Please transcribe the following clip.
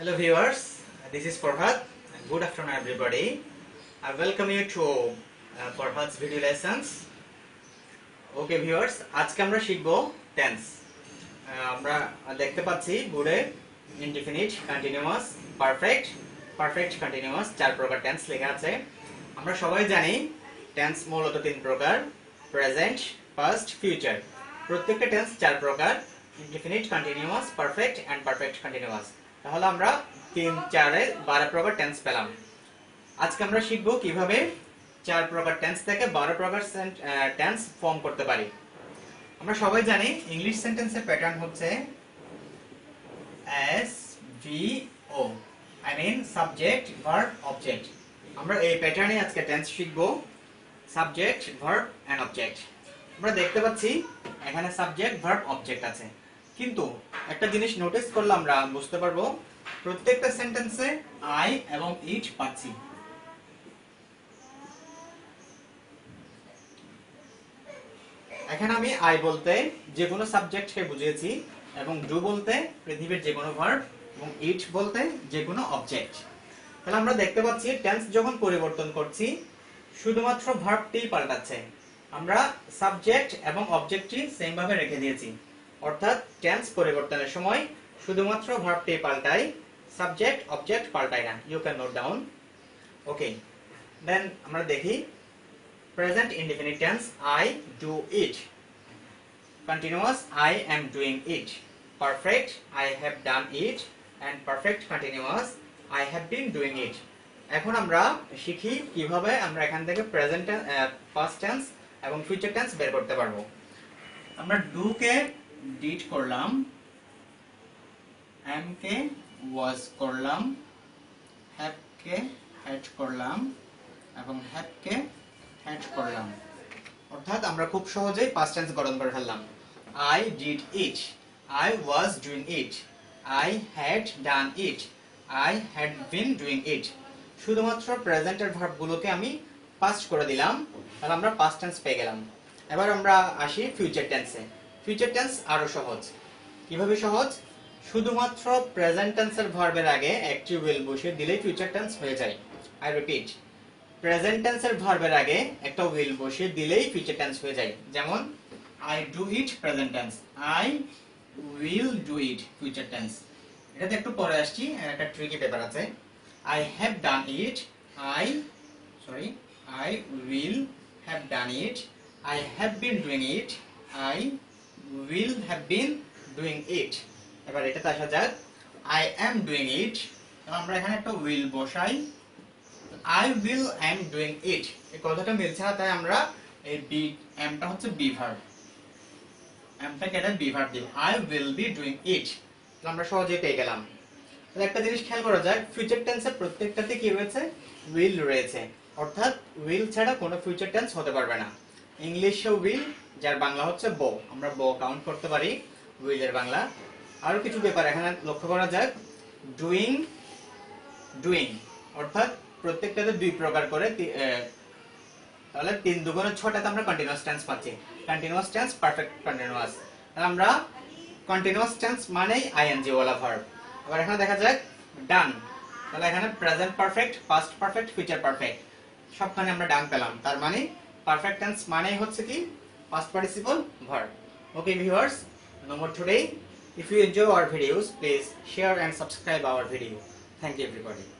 Hello viewers, this is Farhad. Good afternoon everybody. I welcome you to uh, Farhad's video lessons. Okay viewers আজকে আমরা শিখব tense আমরা দেখতে পাচ্ছি বোর্ডে indefinite continuous perfect perfect continuous চার প্রকার টেন্স লেখা আছে আমরা সবাই জানি টেন্স মূলত তিন প্রকার প্রেজেন্ট পাস্ট ফিউচার প্রত্যেকটা টেন্স চার প্রকার indefinite continuous perfect and perfect continuous তাহলে আমরা তিন চারে বারো প্রকার টেন্স পেলাম। আজকে আমরা শিখব কীভাবে চার প্রকার টেন্স থেকে বারো প্রকার টেন্স ফর্ম করতে পারি। আমরা সবাই জানি ইংলিশ সেন্টেন্সের প্যাটার্ন হচ্ছে S V O I mean subject verb object আমরা এই প্যাটার্নে আজকে টেন্স শিখব সাবজেক্ট ভার্ব অ্যান্ড অবজেক্ট আমরা দেখতে পাচ্ছি এখানে সাবজেক্ট ভার্ব অবজেক্ট আছে। কিন্তু একটা জিনিস নোটিস করলে আমরা বুঝতে পারব? প্রত্যেকটা সেন্টেন্সে আই এবং ইট পাচ্ছি। এখানে আমি আই বলতে যে কোনো সাবজেক্টকে বুঝিয়েছি এবং ডু বলতে পৃথিবীর যে কোনো ভার্ব এবং ইট বলতে যে কোনো অবজেক্ট তাহলে আমরা দেখতে পাচ্ছি টেন্স যখন পরিবর্তন করছি, শুধুমাত্র ভার্বটি পাল্টাচ্ছে। আমরা সাবজেক্ট এবং অবজেক্টটি সেম ভাবে রেখে দিয়েছি। অর্থাৎ টেন্স পরিবর্তনের সময় শুধুমাত্র ভার্বটি পাল্টাই সাবজেক্ট অবজেক্ট পাল্টায় না। You can note down okay then আমরা দেখি present indefinite tense I do it continuous I am doing it perfect I have done it and perfect continuous I have been doing it এখন আমরা শিখি কীভাবে আমরা এখান থেকে প্রেজেন্ট ফার্স্ট টেন্স এবং ফিউচার টেন্স বের করতে পারব। আমরা ডু কে ডিড করলাম এম কে ওয়াজ করলাম হ্যাভ কে হ্যাড করলাম, এবং হ্যাভ কে হ্যাড করলাম। অর্থাৎ আমরা খুব সহজেই পাস্ট টেন্স গঠন করে ফেললাম। I did it I was doing it I had done it I had been doing it শুধুমাত্র প্রেজেন্টের ভার্বগুলোকে আমি পাস্ট করে দিলাম। তাহলে আমরা পাস্ট টেন্স পেয়ে গেলাম। এবার আমরা আসি ফিউচার টেন্সে ফিউচার টেন্স আরও সহজ। কীভাবে সহজ? শুধুমাত্র প্রেজেন্ট টেন্সের ভার্বের আগে একটি উইল বসিয়ে দিলেই ফিউচার টেন্স হয়ে যায়। আই রিপিট প্রেজেন্ট টেন্সের ভার্বের আগে একটা উইল বসিয়ে দিলেই ফিউচার টেন্স হয়ে যায়। যেমন I do it present tense I will do it future tense এটাতে একটু পরে আসছি, একটা ট্রিকি পেপার আছে। I have done it I sorry I will have done it I have been doing it I will have been doing it এবার এটাতে আসা যাক। আই অ্যাম ডুইং ইট আমরা এখানে একটা উইল বসাই। I I am doing it এই কথাটা মিলছে না, তাই আমরা এই বি এমটা হচ্ছে বি ভার্ব এমটা কেটে বি ভার্ব দিব I will be doing it আমরা সহজে পেয়ে গেলাম। তাহলে একটা জিনিস খেয়াল করা যায় ফিউচার টেন্সের প্রত্যেকটাতে কি রয়েছে? উইল রয়েছে। অর্থাৎ উইল ছাড়া কোনো ফিউচার টেন্স হতে পারবে না। ইংলিশে উইল যার বাংলা হচ্ছে বো। আমরা বো কাউন্ট করতে পারি, উইলের বাংলা। আরও কিছু ব্যাপার এখানে লক্ষ্য করা যাক। ডুইং ডুইং অর্থাৎ প্রত্যেকটাতে দুই প্রকার করে তাহলে তিন দুগুণে ছটাতে আমরা কন্টিনিউয়াস টেন্স পাচ্ছি। কন্টিনিউয়াস টেন্স পারফেক্ট কন্টিনিউয়াস আমরা কন্টিনিউয়াস টেন্স মানেই আইএনজি ওয়ালা ভার্ব আবার এখানে দেখা যাক ডান তাহলে এখানে present perfect past perfect future perfect সবখানে আমরা ডান পেলাম। তার মানে পারফেক্ট টেন্স মানেই হচ্ছে কি? past participle verb. Okay viewers, Number today. If you enjoy our videos, please share and subscribe our video. Thank you everybody.